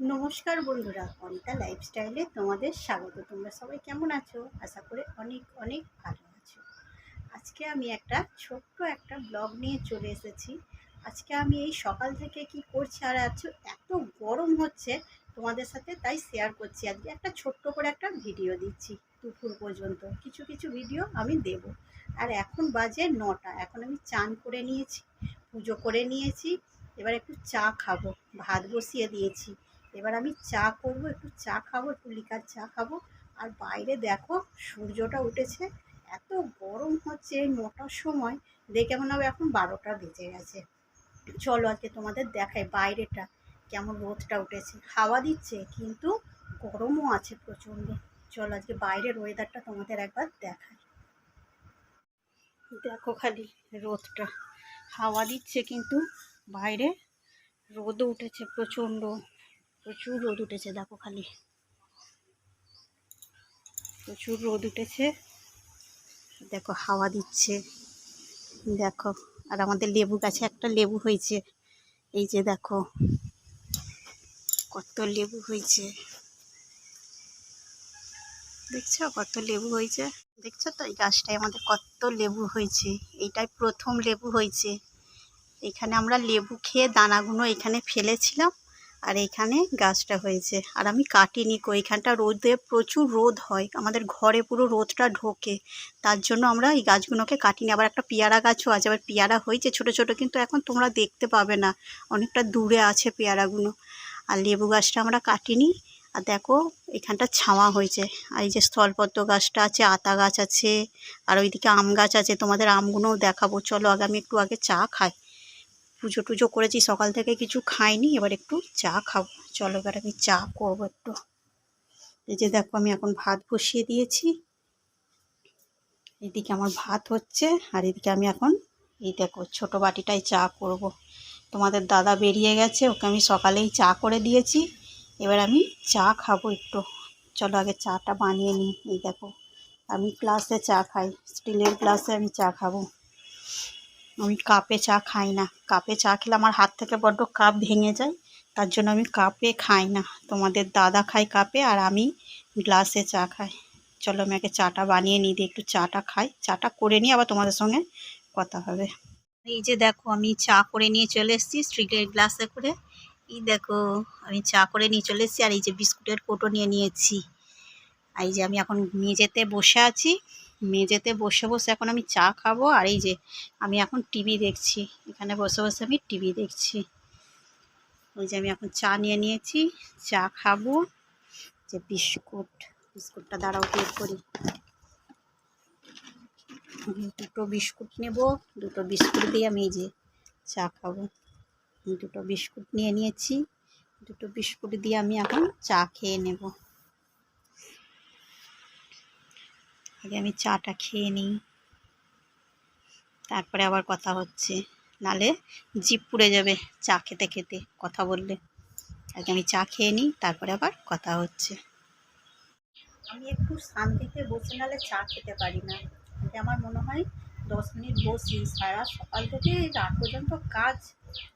নমস্কার বন্ধুরা, অনিতা লাইফস্টাইলে তোমাদের স্বাগত। তোমরা সবাই কেমন আছো? আশা করে অনেক অনেক ভালো আছো। আজকে আমি একটা ছোট্ট একটা ব্লগ নিয়ে চলে এসেছি। আজকে আমি এই সকাল থেকে কি করছি আর আজ এত গরম হচ্ছে তোমাদের সাথে তাই শেয়ার করছি। আজকে একটা ছোট্ট করে একটা ভিডিও দিচ্ছি দুপুর পর্যন্ত। কিছু কিছু ভিডিও আমি দেব। আর এখন বাজে নটা। এখন আমি চান করে নিয়েছি, পুজো করে নিয়েছি। এবার একটু চা খাব। ভাত বসিয়ে দিয়েছি। এবার আমি চা করব, একটু চা খাব, একটু লিকার চা খাব। আর বাইরে দেখো, সূর্যটা উঠেছে। এত গরম হচ্ছে এই নটার সময়। দেখে মনে হবে এখন বারোটা বেজে গেছে। চলো আজকে তোমাদের দেখাই বাইরেটা, কেমন রোদটা উঠেছে। হাওয়া দিচ্ছে, কিন্তু গরমও আছে প্রচণ্ড। চলো আজকে বাইরের ওয়েদারটা তোমাদের একবার দেখাই। দেখো খালি রোদটা। হাওয়া দিচ্ছে, কিন্তু বাইরে রোদও উঠেছে প্রচণ্ড। প্রচুর রোদ উঠেছে, দেখো খালি। প্রচুর রোদ উঠেছে। দেখো হাওয়া দিচ্ছে। দেখো, আর আমাদের লেবু গাছে একটা লেবু হয়েছে। এই যে দেখো, কত লেবু হয়েছে। দেখছ কত লেবু হয়েছে? দেখছ তো এই গাছটায় আমাদের কত লেবু হয়েছে? এইটাই প্রথম লেবু হয়েছে। এখানে আমরা লেবু খেয়ে দানাগুলো এখানে ফেলেছিলাম। আর এখানে গাছটা হয়েছে। আর আমি কাটিনি কো, এখানটা রোদে প্রচুর রোদ হয়। আমাদের ঘরে পুরো রোদটা ঢোকে। তার জন্য আমরা এই গাছগুলোকে কাটিনি। আবার একটা পেয়ারা গাছও আছে। আবার পেয়ারা হয়েছে ছোট ছোট, কিন্তু এখন তোমরা দেখতে পাবে না। অনেকটা দূরে আছে পেয়ারাগুলো। আর লেবু গাছটা আমরা কাটিনি। আর দেখো, এখানটা ছাওয়া হয়েছে। আর এই যে স্থলপদ্ম গাছটা আছে, আতা গাছ আছে, আর ওইদিকে আম গাছ আছে। তোমাদের আমগুলোও দেখাবো। চলো আগে আমি একটু আগে চা খাই। পুজো টুজো করেছি, সকাল থেকে কিছু খাইনি, এবার একটু চা খাব। চলো এবার আমি চা করব একটু। এই যে দেখো আমি এখন ভাত বসিয়ে দিয়েছি। এদিকে আমার ভাত হচ্ছে, আর এদিকে আমি এখন এই দেখো ছোটো বাটিটায় চা করব। তোমাদের দাদা বেরিয়ে গেছে, ওকে আমি সকালেই চা করে দিয়েছি। এবার আমি চা খাব একটু। চলো আগে চাটা বানিয়ে নিই। এই দেখো, আমি গ্লাসে চা খাই, স্টিলের গ্লাসে আমি চা খাব। আমি কাপে চা খাই না। কাপে চা খেলে আমার হাত থেকে বড্ড কাপ ভেঙে যায়। তার জন্য আমি কাপে খাই না। তোমাদের দাদা খাই কাপে আর আমি গ্লাসে চা খাই। চলো আমি আগে চাটা বানিয়ে নিই, দিয়ে একটু চাটা খাই। চাটা করে নিই আবার তোমাদের সঙ্গে কথা হবে। এই যে দেখো, আমি চা করে নিয়ে চলে এসেছি স্টিলের গ্লাসে করে। এই দেখো, আমি চা করে নিয়ে চলে এসেছি আর এই যে বিস্কুটের কোটো নিয়ে নিয়েছি। এই যে আমি এখন মেঝেতে বসে আছি। মেঝেতে বসে বসে এখন আমি চা খাব আর এই যে আমি এখন টিভি দেখছি। এখানে বসে বসে আমি টিভি দেখছি। ওই যে আমি এখন চা নিয়ে নিয়েছি, চা খাব। যে বিস্কুট, বিস্কুটটা দাঁড়াও, বের করি। দুটো বিস্কুট নেব, দুটো বিস্কুট দিয়ে আমি যে চা খাব। দুটো বিস্কুট নিয়ে নিয়েছি, দুটো বিস্কুট দিয়ে আমি এখন চা খেয়ে নেব। আগে আমি চাটা খেয়ে নিই। তারপরে আবার কথা হচ্ছে। নালে জিপ পুড়ে যাবে চা খেতে খেতে, কথা বললে। আগে আমি চা খেয়ে নিই, তারপরে আবার কথা হচ্ছে। আমি একটু শান্তিতে বসে নালে চা খেতে পারি না। আমার মনে হয় দশ মিনিট বসি, সারা সকাল থেকে রাত পর্যন্ত কাজ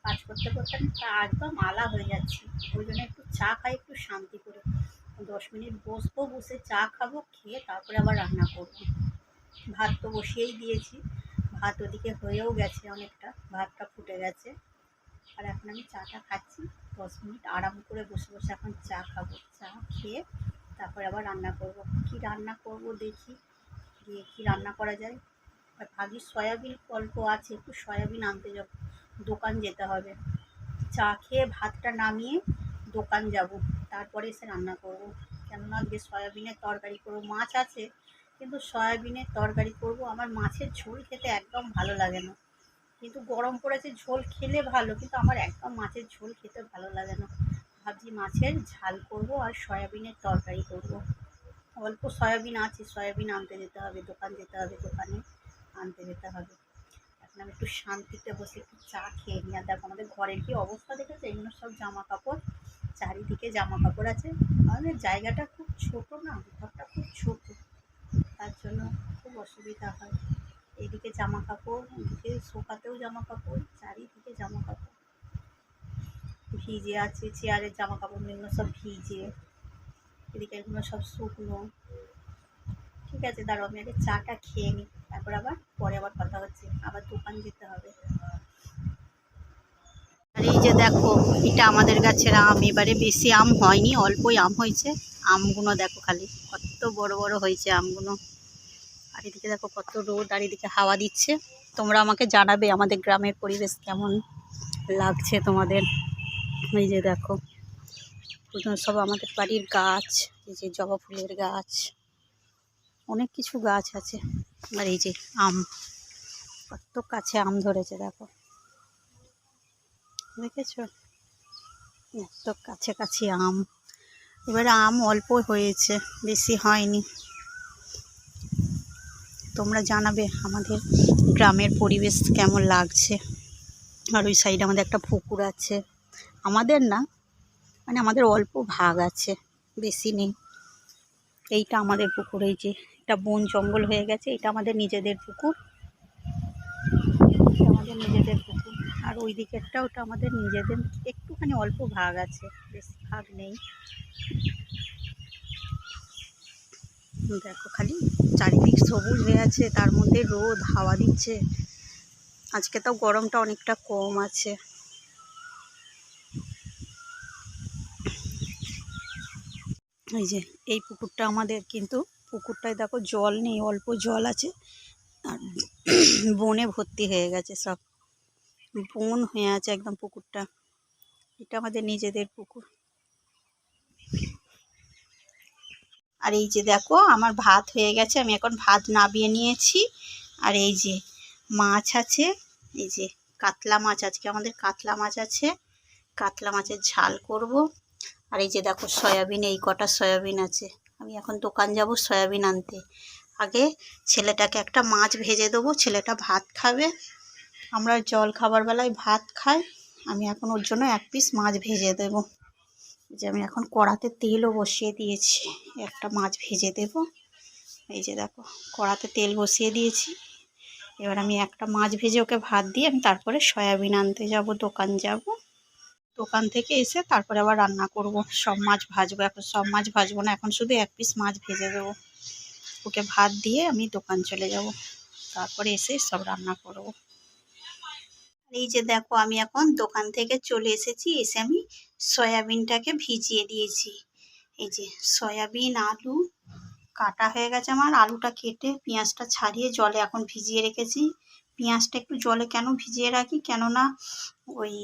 কাজ করতে করতে আমি একদম আলা হয়ে যাচ্ছি। ওই জন্য একটু চা খাই, একটু শান্তি করে। দশ মিনিট বসবো, বসে চা খাব, খেয়ে তারপরে আবার রান্না করব। ভাত তো বসিয়েই দিয়েছি। ভাত ওদিকে হয়েও গেছে অনেকটা, ভাতটা ফুটে গেছে। আর এখন আমি চাটা খাচ্ছি, দশ মিনিট আরাম করে বসে বসে এখন চা খাব। চা খেয়ে তারপরে আবার রান্না করব। কি রান্না করব দেখি, গিয়ে কী রান্না করা যায়। আর ভাবি সয়াবিন, অল্প আছে, একটু সয়াবিন আনতে যাব। দোকান যেতে হবে। চা খেয়ে ভাতটা নামিয়ে দোকান যাব, তারপরে এসে রান্না করব। কেননা আজকে সয়াবিনের তরকারি করব, মাছ আছে, কিন্তু সয়াবিনের তরকারি করব। আমার মাছের ঝোল খেতে একদম ভালো লাগে না। কিন্তু গরম পড়েছে, ঝোল খেলে ভালো, কিন্তু আমার একদম মাছের ঝোল খেতে ভালো লাগে না। ভাবছি মাছের ঝাল করব আর সয়াবিনের তরকারি করব। অল্প সয়াবিন আছে, সয়াবিন আনতে যেতে হবে, দোকান যেতে হবে, দোকানে আনতে যেতে হবে। এখন আমি একটু শান্তিতে বসে একটু চা খেয়ে নিই আর দেখো আমাদের ঘরের কি অবস্থা দেখেছে? এগুলো সব জামা কাপড় চারিদিকে জামা কাপড় আছে। আমাদের জায়গাটা খুব ছোট না? ঘরটা খুব ছোট। তার জন্য খুব অসুবিধা হয়। এদিকে জামা কাপড় এদিকে শোকাতেও জামা কাপড় চারিদিকে জামা কাপড় ভিজে আছে, চেয়ারের জামা কাপড় এগুলো সব ভিজে। এদিকে এগুলো সব শুকনো। ঠিক আছে, দাঁড়াও, আমি আগে চাটা খেয়ে নিই। তারপর আবার, পরে আবার কথা হচ্ছে। আবার দোকান যেতে হবে। আর এই যে দেখো, এটা আমাদের গাছের আম। এবারে বেশি আম হয়নি, অল্পই আম হয়েছে। আমগুলো দেখো খালি, কত বড় বড় হয়েছে আমগুলো। আর এদিকে দেখো কত রোদ, আর এদিকে হাওয়া দিচ্ছে। তোমরা আমাকে জানাবে আমাদের গ্রামের পরিবেশ কেমন লাগছে তোমাদের। এই যে দেখো সব আমাদের বাড়ির গাছ, এই যে জবা ফুলের গাছ। অনেক কিছু গাছ আছে। আর এই যে আম, কত কাছে আম ধরেছে দেখো। দেখেছ? এত কাছে কাছে আম। এবারে আম অল্প হয়েছে, বেশি হয়নি। তোমরা জানাবে আমাদের গ্রামের পরিবেশ কেমন লাগছে। আর ওই সাইডে আমাদের একটা পুকুর আছে। আমাদের না মানে আমাদের অল্প ভাগ আছে, বেশি নেই। এইটা আমাদের পুকুর, এই যে এটা বন জঙ্গল হয়ে গেছে, এটা আমাদের নিজেদের পুকুর এটা আমাদের নিজেদের পুকুর আর ওই দিকেরটা ওটা আমাদের নিজেদের একটুখানি অল্প ভাগ আছে, বেশি ভাগ নেই। দেখো খালি চারিদিক সবুজ হয়ে আছে, তার মধ্যে রোদ, হাওয়া দিচ্ছে। আজকে তাও গরমটা অনেকটা কম আছে। এই যে, এই পুকুরটা আমাদের কিন্তু, পুকুরটায় দেখো জল নেই, অল্প জল আছে। আর বনে ভর্তি হয়ে গেছে সব। বন হয়ে আছে একদম পুকুরটা। এটা আমাদের নিজেদের পুকুর। আর এই যে দেখো, আমার ভাত হয়ে গেছে, আমি এখন ভাত নাবিয়ে নিয়েছি। আর এই যে মাছ আছে, এই যে কাতলা মাছ, আজকে আমাদের কাতলা মাছ আছে। কাতলা মাছের ঝাল করব। আর এই যে দেখো, সয়াবিন, এই কটা সয়াবিন আছে। আমি এখন দোকান যাব সয়াবিন আনতে। আগে ছেলেটাকে একটা মাছ ভেজে দেবো, ছেলেটা ভাত খাবে। আমরা জল খাবার বেলায় ভাত খাই, আমি এখন ওর জন্য এক পিস মাছ ভেজে দেবো। যে আমি এখন কড়াতে তেলও বসিয়ে দিয়েছি, একটা মাছ ভেজে দেব। এই যে দেখো, কড়াতে তেল বসিয়ে দিয়েছি। এবার আমি একটা মাছ ভেজে ওকে ভাত দিয়ে আমি তারপরে সয়াবিন আনতে যাব, দোকান যাব। দোকান থেকে এসে তারপরে আবার রান্না করব। সব মাছ ভাজবো, এখন সব মাছ ভাজবো না, এখন শুধু এক পিস মাছ ভেজে দেবো। ওকে ভাত দিয়ে আমি দোকান চলে যাব। তারপরে এসে সব রান্না করব। এই যে দেখো, আমি এখন দোকান থেকে চলে এসেছি, এসে আমি সয়াবিনটাকে ভিজিয়ে দিয়েছি। এই যে সয়াবিন, আলু কাটা হয়ে গেছে আমার। আলুটা কেটে পেঁয়াজটা ছাড়িয়ে জলে এখন ভিজিয়ে রেখেছি। পেঁয়াজটা একটু জলে কেন ভিজিয়ে রাখি? কেননা ওই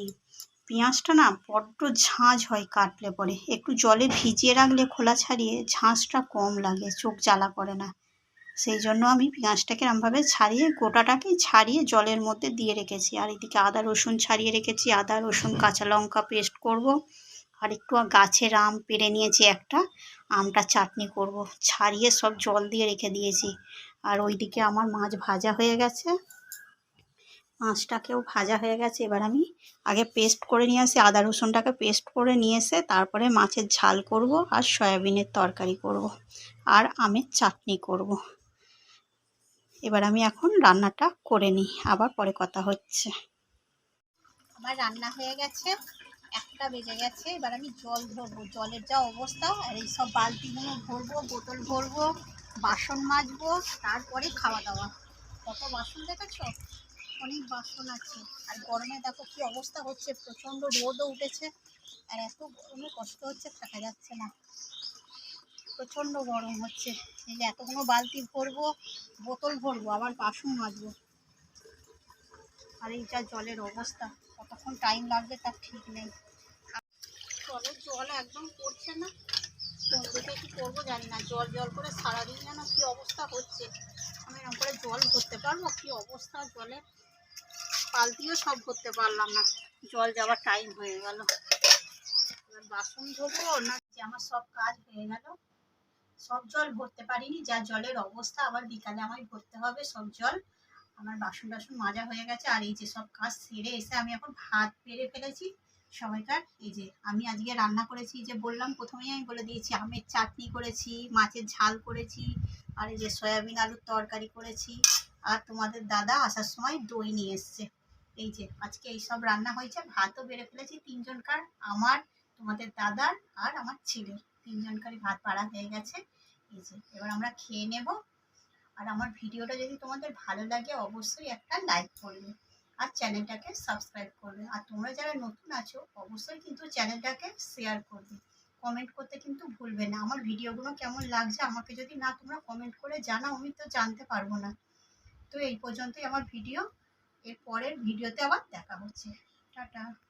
পেঁয়াজটা না বড্ড ঝাঁঝ হয় কাটলে পরে। একটু জলে ভিজিয়ে রাখলে খোলা ছাড়িয়ে ঝাঁঝটা কম লাগে, চোখ জ্বালা করে না। সেই জন্য আমি পেঁয়াজটাকে এরমভাবে ছাড়িয়ে গোটাটাকেই ছাড়িয়ে জলের মধ্যে দিয়ে রেখেছি। আর এদিকে আদা, রসুন ছাড়িয়ে রেখেছি। আদা, রসুন, কাঁচা লঙ্কা পেস্ট করব। আর একটু গাছের আম পেড়ে নিয়েছি একটা। আমটা চাটনি করব। ছাড়িয়ে সব জল দিয়ে রেখে দিয়েছি। আর ওইদিকে আমার মাছ ভাজা হয়ে গেছে। মাছটাকেও ভাজা হয়ে গেছে। এবার আমি আগে পেস্ট করে নিয়ে আসি। আদা, রসুনটাকে পেস্ট করে নিয়ে এসে তারপরে মাছের ঝাল করব। আর সয়াবিনের তরকারি করব। আর আমের চাটনি করব। এবার আমি এখন রান্নাটা করে নিই, আবার পরে কথা হচ্ছে। আমার রান্না হয়ে গেছে, একটা বেজে গেছে, এবার আমি জল ধরবো জলের যা অবস্থা, আর এই সব বালতিগুলো ভরবো, বোতল ভরবো, বাসন মাজবো, তারপরে খাওয়া দাওয়া। কত বাসন দেখেছ? অনেক বাসন আছে। আর গরমে দেখো কি অবস্থা হচ্ছে, প্রচণ্ড রোদও উঠেছে, আর এত গরমে কষ্ট হচ্ছে, থাকা যাচ্ছে না। প্রচণ্ড গরম হচ্ছে। এই যে এতগুলো বালতি ভরবো, বোতল ভরবো, আবার বাসন মাজবো। আর এই যা জলের অবস্থা, কতক্ষণ টাইম লাগবে তার ঠিক নেই। জলের জল একদম পড়ছে না। কোন কী করব জানি না। জল জল করে সারাদিন যেন কী অবস্থা হচ্ছে। আমি এরকম করে জল ভরতে পারব? কী অবস্থা জলের বালতিও সব ভরতে পারলাম না। জল যাওয়ার টাইম হয়ে গেল। বাসন ধরবো না আমার সব কাজ হয়ে গেল। সব জল ভরতে পারিনি, যা জলের অবস্থা, আবার বিকালে আমায় ভরতে হবে সব জল। আমার বাসন টাসন মাজা হয়ে গেছে, আর এই যে সব কাজ সেরে এসে আমি এখন ভাত বেড়ে ফেলেছি। সবাইকার, এই যে আমি আজকে রান্না করেছি, যে বললাম প্রথমেই আমি বলে দিয়েছি, আমের চাটনি করেছি, মাছের ঝাল করেছি, আর এই যে সয়াবিন আলুর তরকারি করেছি, আর তোমাদের দাদা আসার সময় দই নিয়ে এসছে। এই যে আজকে এই সব রান্না হয়েছে, ভাতও বেড়ে ফেলেছি তিনজনকার, আমার, তোমাদের দাদার, আর আমার ছেলের। তিনজনকারই ভাত বাড়া হয়ে গেছে। এই যে, এবার আমরা খেয়ে নেব। আর আমার ভিডিওটা যদি তোমাদের ভালো লাগে, অবশ্যই একটা লাইক করবে। আর চ্যানেলটাকে সাবস্ক্রাইব করবে। আর তোমরা যারা নতুন আছো, অবশ্যই কিন্তু চ্যানেলটাকে শেয়ার করবে। কমেন্ট করতে কিন্তু ভুলবে না। আমার ভিডিওগুলো কেমন লাগছে, আমাকে যদি না তোমরা কমেন্ট করে জানাও, আমি তো জানতে পারব না। তো এই পর্যন্তই আমার ভিডিও। এর পরের ভিডিওতে আবার দেখা হচ্ছে। টাটা।